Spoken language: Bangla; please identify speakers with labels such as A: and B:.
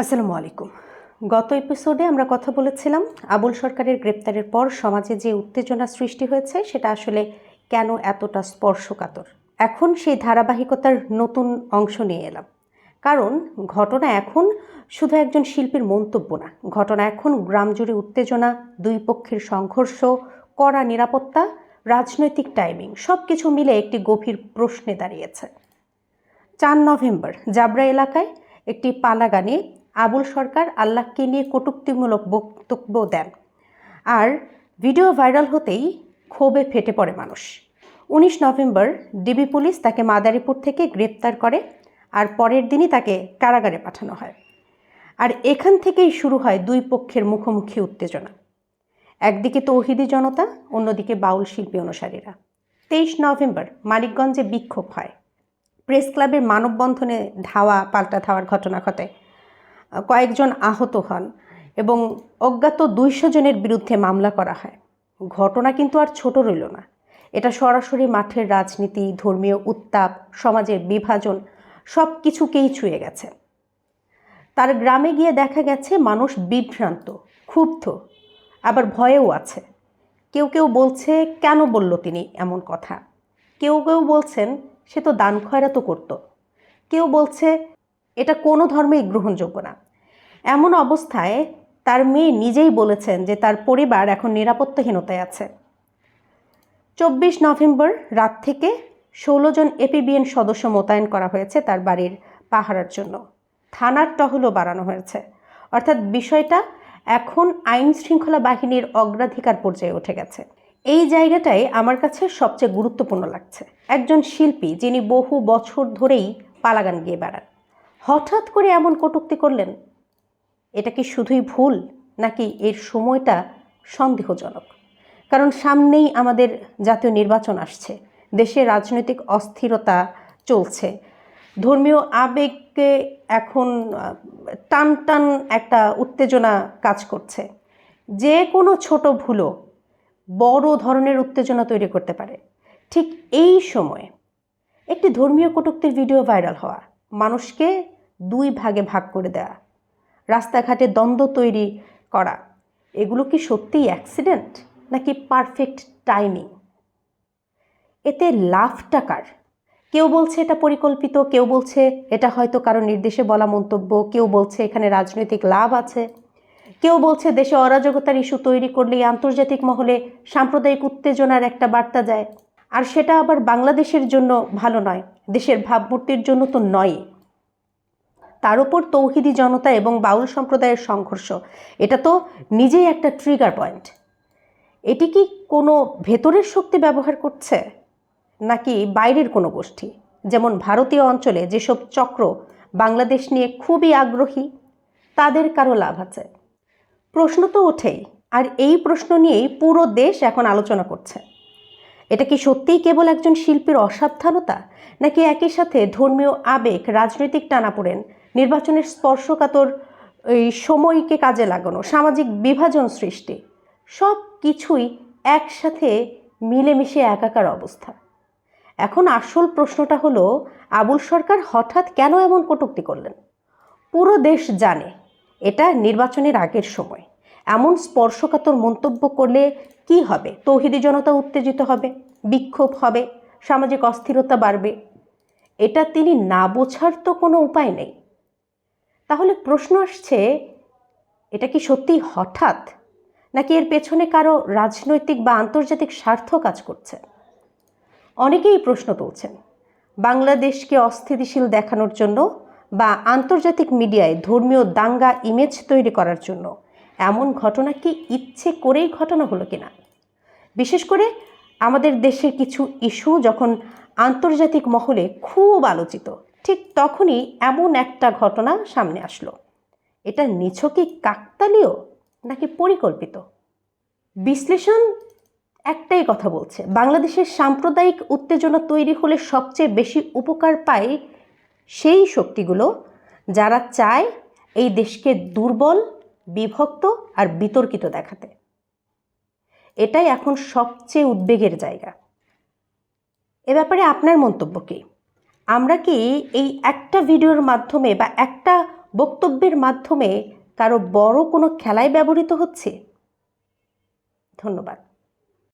A: আসসালামু আলাইকুম। গত এপিসোডে আমরা কথা বলেছিলাম আবুল সরকারের গ্রেপ্তারের পর সমাজে যে উত্তেজনা সৃষ্টি হয়েছে, সেটা আসলে কেন এতটা স্পর্শকাতর? এখন সেই ধারাবাহিকতার নতুন অংশ নিয়ে এলাম। কারণ ঘটনা এখন শুধু একজন শিল্পীর মন্তব্য না, ঘটনা এখন গ্রাম জুড়ে উত্তেজনা, দুই পক্ষের সংঘর্ষ, কড়া নিরাপত্তা, রাজনৈতিক টাইমিং সব কিছু মিলে একটি গভীর প্রশ্নে দাঁড়িয়েছে। চার নভেম্বর, জাবরা এলাকায় একটি পালা গানে আবুল সরকার আল্লাহকে নিয়ে কটুক্তিমূলক বক্তব্য দেন। আর ভিডিও ভাইরাল হতেই ক্ষোভে ফেটে পড়ে মানুষ। উনিশ নভেম্বর ডিবি পুলিশ তাকে মাদারীপুর থেকে গ্রেপ্তার করে আর পরের দিনই তাকে কারাগারে পাঠানো হয়। আর এখান থেকেই শুরু হয় দুই পক্ষের মুখোমুখি উত্তেজনা। একদিকে তৌহিদি জনতা, অন্যদিকে বাউল শিল্পী অনুসারীরা। তেইশ নভেম্বর মানিকগঞ্জে বিক্ষোভ হয়। প্রেস ক্লাবের মানববন্ধনে ধাওয়া, পাল্টা ধাওয়ার ঘটনা ঘটে। কয়েকজন আহত হন এবং অজ্ঞাত দুইশো জনের বিরুদ্ধে মামলা করা হয়। ঘটনা কিন্তু আর ছোট রইল না। এটা সরাসরি মাঠের রাজনীতি, ধর্মীয় উত্তাপ, সমাজের বিভাজন সব কিছুকেই ছুঁয়ে গেছে। তার গ্রামে গিয়ে দেখা গেছে, মানুষ বিভ্রান্ত, ক্ষুব্ধ, আবার ভয়েও আছে। কেউ কেউ বলছে, কেন বলল তিনি এমন কথা? কেউ কেউ বলছেন, সে তো দান খয়রাতো করত। কেউ বলছে, এটা কোনো ধর্মেই গ্রহণযোগ্য না। এমন অবস্থায় তার মেয়ে নিজেই বলেছেন যে তার পরিবার এখন নিরাপত্তাহীনতায় আছে। চব্বিশ নভেম্বর রাত থেকে ষোলো জন এপিবিএন সদস্য মোতায়েন করা হয়েছে তার বাড়ির পাহারার জন্য। থানার টহলও বাড়ানো হয়েছে। অর্থাৎ বিষয়টা এখন আইন শৃঙ্খলা বাহিনীর অগ্রাধিকার পর্যায়ে উঠে গেছে। এই জায়গাটাই আমার কাছে সবচেয়ে গুরুত্বপূর্ণ লাগছে। একজন শিল্পী যিনি বহু বছর ধরেই পালাগান গিয়ে বেড়ান। হঠাৎ করে এমন কটূক্তি করলেন এটা কি শুধুই ভুল নাকি এর সময়টা সন্দেহজনক? কারণ সামনেই আমাদের জাতীয় নির্বাচন আসছে, দেশে রাজনৈতিক অস্থিরতা চলছে। ধর্মীয় আবেগকে এখন টান টান একটা উত্তেজনা কাজ করছে। যে কোনো ছোট ভুলও বড় ধরনের উত্তেজনা তৈরি করতে পারে। ঠিক এই সময়ে একটি ধর্মীয় কটূক্তির ভিডিও ভাইরাল হওয়া, মানুষকে দুই ভাগে ভাগ করে দেওয়া রাস্তাঘাটে দ্বন্দ্ব তৈরি করা। এগুলো কি সত্যিই অ্যাক্সিডেন্ট নাকি পারফেক্ট টাইমিং এতে লাভটা কার? কেউ বলছে এটা পরিকল্পিত, কেউ বলছে এটা হয়তো কারও নির্দেশে বলা মন্তব্য, কেউ বলছে এখানে রাজনৈতিক লাভ আছে। কেউ বলছে দেশে অরাজকতার ইস্যু তৈরি করলেই আন্তর্জাতিক মহলে সাম্প্রদায়িক উত্তেজনার একটা বার্তা যায়। আর সেটা আবার বাংলাদেশের জন্য ভালো নয়, দেশের ভাবমূর্তির জন্য তো নয় তার উপর তৌহিদি জনতা এবং বাউল সম্প্রদায়ের সংঘর্ষ। এটা তো নিজেই একটা ট্রিগার পয়েন্ট এটি কি কোনো ভেতরের শক্তি ব্যবহার করছে? নাকি বাইরের কোনো গোষ্ঠী? যেমন ভারতীয় অঞ্চলে যেসব চক্র বাংলাদেশ নিয়ে খুবই আগ্রহী, তাদের কারও লাভ আছে? প্রশ্ন তো ওঠেই, আর এই প্রশ্ন নিয়েই পুরো দেশ এখন আলোচনা করছে। এটা কি সত্যিই কেবল একজন শিল্পীর অসাবধানতা, নাকি একই সাথে ধর্মীয় আবেগ, রাজনৈতিক টানাপোড়েন নির্বাচনের স্পর্শকাতর এই সময়কে কাজে লাগানো, সামাজিক বিভাজন সৃষ্টি, সব কিছুই একসাথে মিলেমিশে একাকার অবস্থা। এখন আসল প্রশ্নটা হলো, আবুল সরকার হঠাৎ কেন এমন কটুক্তি করলেন? পুরো দেশ জানে, এটা নির্বাচনের আগের সময়। এমন স্পর্শকাতর মন্তব্য করলে কি হবে? তৌহিদি জনতা উত্তেজিত হবে, বিক্ষোভ হবে, সামাজিক অস্থিরতা বাড়বে। এটা তিনি না বোঝার তো কোনো উপায় নেই। তাহলে প্রশ্ন আসছে, এটা কি সত্যি হঠাৎ? নাকি এর পেছনে কারও রাজনৈতিক বা আন্তর্জাতিক স্বার্থ কাজ করছে? অনেকেই প্রশ্ন তুলছেন, বাংলাদেশকে অস্থিতিশীল দেখানোর জন্য বা আন্তর্জাতিক মিডিয়ায় ধর্মীয় দাঙ্গা ইমেজ তৈরি করার জন্য এমন ঘটনা কি ইচ্ছে করেই ঘটনা হলো কিনা? বিশেষ করে আমাদের দেশের কিছু ইস্যু যখন আন্তর্জাতিক মহলে খুব আলোচিত ঠিক তখনই এমন একটা ঘটনা সামনে আসলো। এটা নিছকই কাকতালীয় নাকি পরিকল্পিত? বিশ্লেষণ একটাই কথা বলছে। বাংলাদেশের সাম্প্রদায়িক উত্তেজনা তৈরি হলে সবচেয়ে বেশি উপকার পায় সেই শক্তিগুলো যারা চায় এই দেশকে দুর্বল, বিভক্ত আর বিতর্কিত দেখাতে। এটাই এখন সবচেয়ে উদ্বেগের জায়গা। এ ব্যাপারে আপনার মন্তব্য কী? আমরা কি এই একটা ভিডিওর মাধ্যমে বা একটা বক্তব্যের মাধ্যমে কারও বড় কোনো খেলায় ব্যবহৃত হচ্ছে? ধন্যবাদ।